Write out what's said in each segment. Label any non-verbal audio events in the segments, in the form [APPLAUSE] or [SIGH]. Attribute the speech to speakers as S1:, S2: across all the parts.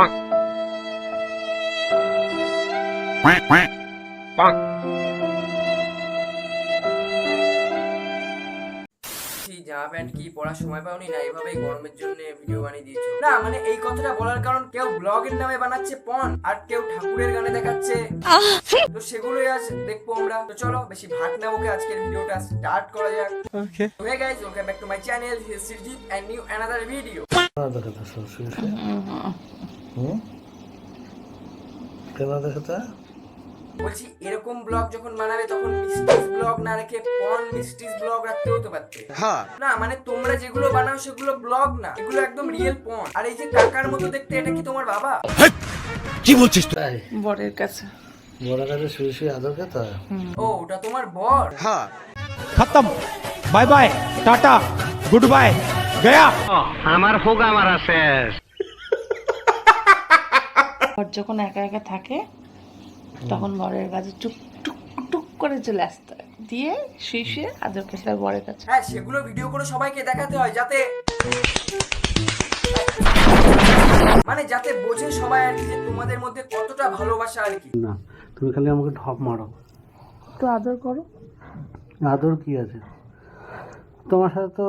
S1: quack quack. Bonk.
S2: জামা pant কি পরার সময় পাওনি? না এভাবেই গরমের জন্য ভিডিও বানিয়ে দিয়েছ। না মানে এই কথাটা বলার কারণ কেউ ব্লগের নামে বানাচ্ছে পন আর কেউ ঠাকুরের গানে দেখাচ্ছে। তো সেগুলোই আজ দেখব আমরা। তো চলো বেশি ভাট না ওকে আজকের ভিডিওটা স্টার্ট করা যাক। Okay hey guys welcome back to my channel here
S3: Sirjit and new another video
S2: বলছি এরকম ব্লগ যখন বানাবে তখন মিস্টিস ব্লগ না রেখে পন মিস্টিস ব্লগ রাখতে হতে পারতে হ্যাঁ। না মানে তোমরা যেগুলো বানাও সেগুলো ব্লগ না। এগুলো একদম রিয়েল পন আর এই যে কাকার মতো দেখতে এটা কি তোমার বাবা?
S3: কি
S4: বলছিস তুই?
S3: কাছে। কাছে শুয়ে শুয়ে আদর
S2: ও ওটা তোমার বর?
S5: হ্যাঁ। খতম। Bye bye tata good bye গয়া। আমার হোগা আমার শেষ।
S4: বর যখন একা একা থাকে তখন বরের কাছে টুক টুক টুক করে চলে আসতে হয়। দিয়ে শুয়ে শুয়ে আদর খেতে হয় বরের কাছে।
S2: হ্যাঁ সেগুলো ভিডিও করে সবাইকে দেখাতে হয় যাতে মানে যাতে বোঝে সবাই আর কি যে তোমাদের মধ্যে কতটা ভালোবাসা আর কি।
S3: না তুমি খালি আমাকে ঢপ মারো।
S4: তো আদর করো।
S3: আদর কি আছে? তোমার সাথে তো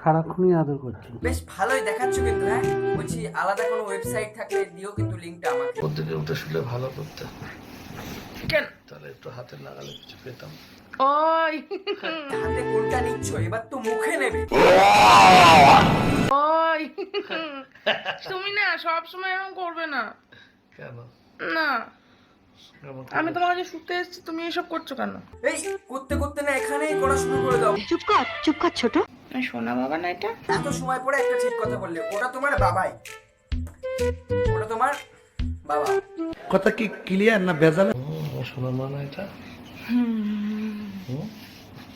S3: সারাক্ষণই আদর করছি
S2: বেশ ভালোই দেখাচ্ছ কিন্তু হ্যাঁ? বলছি আলাদা কোনো ওয়েবসাইট থাকলে দিও কিন্তু লিঙ্কটা আমাকে।
S3: প্রত্যেকে উঠে শুলে ভালো করতে।
S2: কেন?
S3: তাহলে একটু হাতে লাগালে কিছু পেতাম।
S4: ওই।
S2: হাতে কোনটা নিচ্ছ? এবার তো মুখে নেবে।
S4: ওই। তুমি না সব সময় এরকম করবে না।
S3: কেন?
S4: না। আমি তোমার কাছে শুতে এসেছি তুমি এসব করছ কেন?
S2: এই করতে করতে না এখানেই করা শুরু করে দাও
S4: এই সোনা বাবা না এটা?
S2: এত সময় পরে একটা ঠিক কথা বললে ওটা তোমার বাবাই। ওটা তোমার বাবা।
S3: কথা কি ক্লিয়ার না বেজাল শোনা মানে এটা? হুম।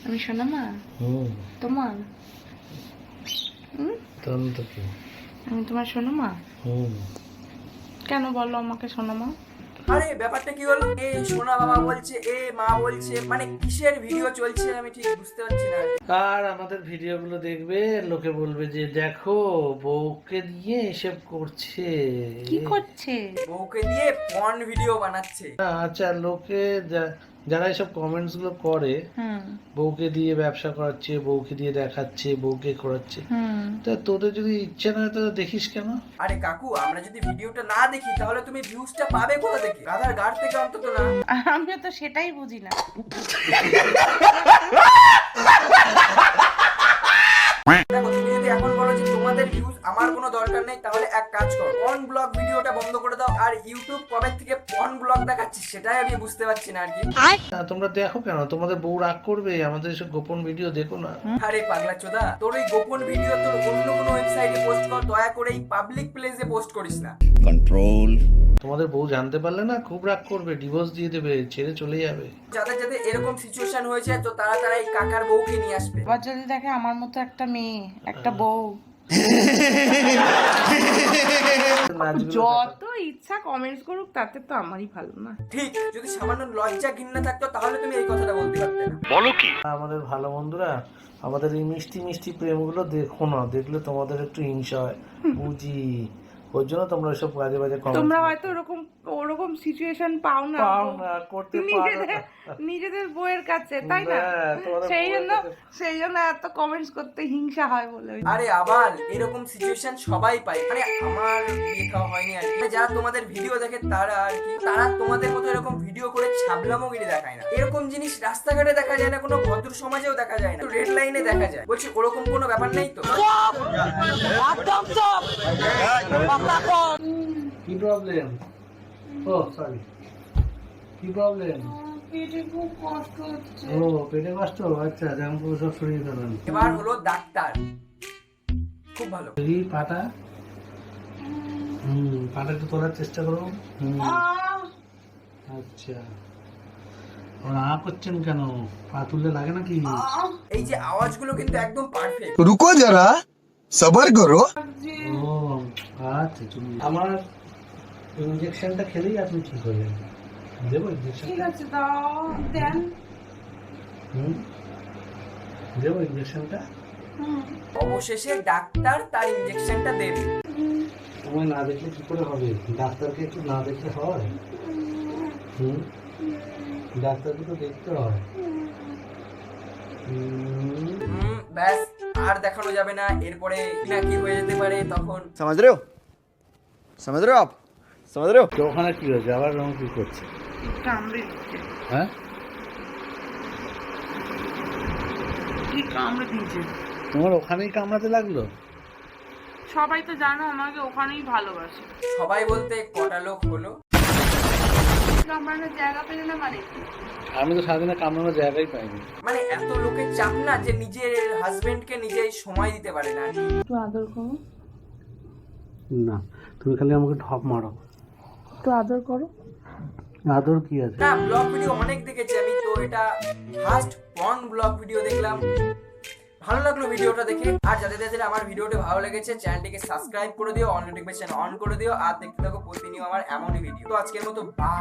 S4: আমি সোনা মা?
S3: হুম।
S4: তোমার?
S3: তখন তো কি?
S4: আমি তোমার সোনা মা?
S3: হুম।
S4: কেন বলো আমাকে সোনা মা?
S2: আরে ব্যাপারটা কি হলো? এই সোনা বাবা বলছে এ মা বলছে মানে কিসের ভিডিও চলছে আমি ঠিক বুঝতে পারছি না।
S3: আর আমাদের ভিডিওগুলো দেখবে? লোকে বলবে যে দেখো বউকে দিয়ে এসব করছে।
S4: কি করছে?
S2: বউকে দিয়ে পর্ন ভিডিও বানাচ্ছে।
S3: আচ্ছা লোকে যা- যারা এসব কমেন্টসগুলো করে বউকে দিয়ে ব্যবসা করাচ্ছে বউকে দিয়ে দেখাচ্ছে বউকে করাচ্ছে তা তোদের যদি ইচ্ছে না হয় তো দেখিস কেন?
S2: আরে কাকু আমরা যদি ভিডিওটা না দেখি তাহলে তুমি ভিউজটা পাবে কোথা থেকে? রাধার গাড় থেকে অন্তত না।
S4: আমিও তো সেটাই বুঝি না।
S2: দেখো তুমি যদি এখন বলো যে তোমাদের ভিউজ আমার কোনো দরকার নেই তাহলে এক কাজ করো। পর্ন ব্লগ ভিডিওটা বন্ধ করে দাও আর ইউটিউব কবে থেকে পর্ন ব্লগ দেখাচ্ছে সেটাই আমি বুঝতে পারছি না আর কি।
S3: তোমরা দেখো কেন? তোমাদের বউ রাগ করবে আমাদের এসব গোপন ভিডিও দেখো না।
S2: আরে পাগলা চোদা তোর ওই গোপন ভিডিও তোর অন্য কোনো ওয়েবসাইটে পোস্ট কর দয়া করে এই পাবলিক প্লেসে পোস্ট করিস না।
S3: কন্ট্রোল তোমাদের বউ জানতে পারলে না খুব রাগ করবে ডিভোর্স দিয়ে দেবে ছেড়ে চলে যাবে।
S2: যাদের যাদের এরকম সিচুয়েশন হয়েছে তো তারা তারা এই কাকার বউকে নিয়ে আসবে।
S4: এবার যদি দেখে আমার মতো একটা মেয়ে একটা বউ
S3: নাচগুলো
S4: যত [LAUGHS] ইচ্ছা কমেন্টস করুক তাতে তো আমারই ভালো না।
S2: ঠিক যদি সামান্য লজ্জা ঘৃণা থাকতো তাহলে তুমি এই কথাটা বলতে পারতে না।
S3: আমাদের ভালো বন্ধুরা আমাদের এই মিষ্টি মিষ্টি প্রেমগুলো দেখো না দেখলে তোমাদের একটু হিংসা হয়। বুঝি? ওর জন্য তোমরা এসব বাজে বাজে
S4: তোমরা হয়তো ওরকম ওরকম সিচুয়েশন পাও না।
S3: পাও না করতে পারো।
S4: নিজেদের নিজেদের বইয়ের কাছে তাই না?
S3: হ্যাঁ,
S4: সেই জন্য সেই জন্য এত কমেন্টস করতে হিংসা হয় বলে
S2: আরে আবার এরকম সিচুয়েশন সবাই পায়। মানে আমার খাওয়া হয়নি আর কি। মানে যারা তোমাদের ভিডিও দেখে তারা আর কি তারা তোমাদের মতো এরকম ভিডিও করে ছাবলামোগিরি দেখায় না। এরকম জিনিস রাস্তাঘাটে দেখা যায় না কোনো ভদ্র সমাজেও দেখা যায় না। রেড লাইনে দেখা যায়। বলছি ওরকম কোনো ব্যাপার নেই তো?
S3: কি প্রবলেম ও সরি কি প্রবলেম
S4: পেটে খুব কষ্ট হচ্ছে।
S3: ও পেটে কষ্ট? আচ্ছা সব
S2: এবার হলো ডাক্তার। খুব ভালো।
S3: এই পাটা? হুম পাটা একটু তোলার চেষ্টা করো। আচ্ছা। করছেন কেন? পা তুললে লাগে নাকি?
S2: এই যে আওয়াজগুলো কিন্তু একদম
S6: রুকো যারা সবার
S3: করো। আচ্ছা তুমি আমার ইঞ্জেকশনটা খেলেই আপনি ঠিক হয়ে যাবেন। দেবো ইঞ্জেকশন
S4: ঠিক আছে দাও দেন।
S3: হুম? দেবো ইঞ্জেকশনটা
S2: অবশেষে ডাক্তার তার ইঞ্জেকশনটা দেবে।
S3: তোমায় না দেখলে কি করে হবে? ডাক্তারকে একটু না দেখলে হয়? হুম? ডাক্তারকে তো দেখতে হয়।
S2: ব্যাস আর দেখানো যাবে না। এরপরে কি হয়ে যেতে পারে তখন
S1: সমাজ রেও? समझ रहे हो आप समझ रहे हो
S3: তো ওখানে কি হয়েছে আবার রং কি করছে
S4: কামড়ে দিচ্ছে
S3: হ্যাঁ
S4: কি কামড়ে দিয়েছে
S3: তোমার ওখানেই কামড়াতে লাগলো
S4: সবাই তো জানো আমাকে ওখানেই ভালোবাসে
S2: সবাই বলতে কটা লোক হলো
S4: কামড়ানোর জায়গা পেলে না মানে কি?
S3: আমি তো সারাদিনে কামড়ানোর জায়গাই পাইনি
S2: মানে এত লোকের চাপ না যে নিজের হাজবেন্ডকে নিজেই সময় দিতে পারে না
S4: একটু আদর করো
S3: না তুমি খালি আমাকে ঢপ মারো।
S4: একটু আদর করো।
S3: আদর কি আছে?
S2: না ব্লগ ভিডিও অনেক দেখেছি আমি তো এটা ফার্স্ট ওয়ান ব্লগ ভিডিও দেখলাম। ভালো লাগল ভিডিওটা দেখে। আর যাদের যাদের আমার ভিডিওটা ভালো লেগেছে চ্যানেলটিকে সাবস্ক্রাইব করে দিও অন নোটিফিকেশন অন করে দিও। আর দেখতে থাকো প্রতিনিয়ত আমার এমনই ভিডিও তো আজকের মতো বা